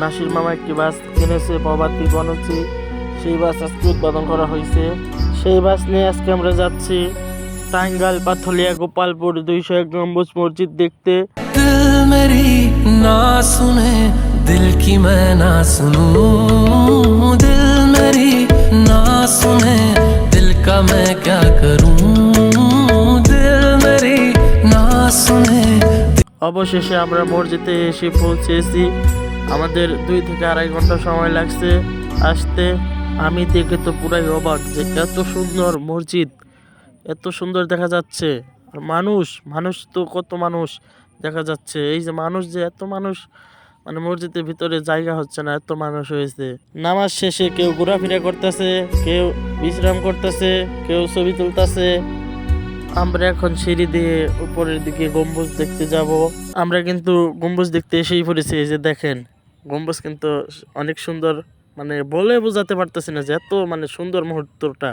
নাসির মামা একটি বাস কিনেছে প্রভাতী বনচি সেই বাস আজকে উদ্বোধন করা হয়েছে সেই বাস নিয়ে আজকে আমরা যাচ্ছি টাঙ্গাইল পাথলিয়া গোপালপুর দুইশো এক গম্বুজ মসজিদ দেখতে दिल मेरी ना सुने दिल की मैं ना सुनूं दिल मेरी ना सुने दिल का मैं क्या करूं दिल मेरी ना सुने অবশেষে আমরা মসজিদে এসে পৌঁছেছি আমাদের দুই থেকে আড়াই ঘণ্টা সময় লাগছে আসতে। আমি দেখে তো পুরাই অবাক যে এত সুন্দর মসজিদ, এত সুন্দর দেখা যাচ্ছে। আর মানুষ মানুষ তো কত মানুষ দেখা যাচ্ছে। এই যে মানুষ যে এত মানুষ মানে মসজিদের ভিতরে জায়গা হচ্ছে না, এত মানুষ হয়েছে। নামাজ শেষে কেউ ঘোরাফেরা করতেছে, কেউ বিশ্রাম করতেছে, কেউ ছবি তুলতেছে। আমরা এখন সিঁড়ি দিয়ে উপরের দিকে গম্বুজ দেখতে যাব। আমরা কিন্তু গম্বুজ দেখতে এসেই পড়েছি, এই যে দেখেন। গম্বুজ কিন্তু অনেক সুন্দর মানে বলে বোঝাতে পারতেছি না যে এত মানে সুন্দর মুহূর্তটা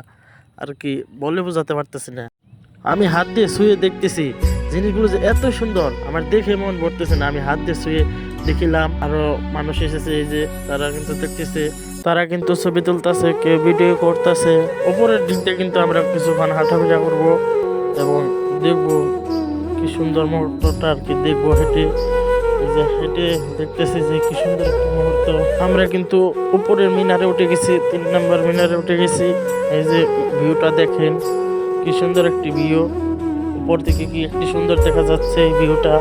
আর কি বলে বোঝাতে পারতেছি না। আমি হাত দিয়ে শুয়ে দেখতেছি জিনিসগুলো যে এত সুন্দর, আমার দেখে মন ভরতেছে না। আমি হাত দিয়ে শুয়ে দেখিলাম, আরও মানুষ এসেছে, এই যে তারা কিন্তু দেখতেছে, তারা কিন্তু ছবি তুলতেছে, কেউ ভিডিও করতেছে। উপরের দিকটা কিন্তু আমরা কিছুক্ষণ হাঁটাফেরা করব এবং দেখব কি সুন্দর মুহূর্তটা আর কি, দেখব হেঁটে। এই যে হেঁটে দেখতেছি যে কি সুন্দর একটা মুহূর্ত। আমরা কিন্তু উপরের মিনারে উঠে গেছি, তিন নম্বর মিনারে উঠে গেছি। এই যে ভিউটা দেখেন, কি সুন্দর একটি ভিউ। উপর থেকে কি একটি সুন্দর দেখা যাচ্ছে এই ভিউটা।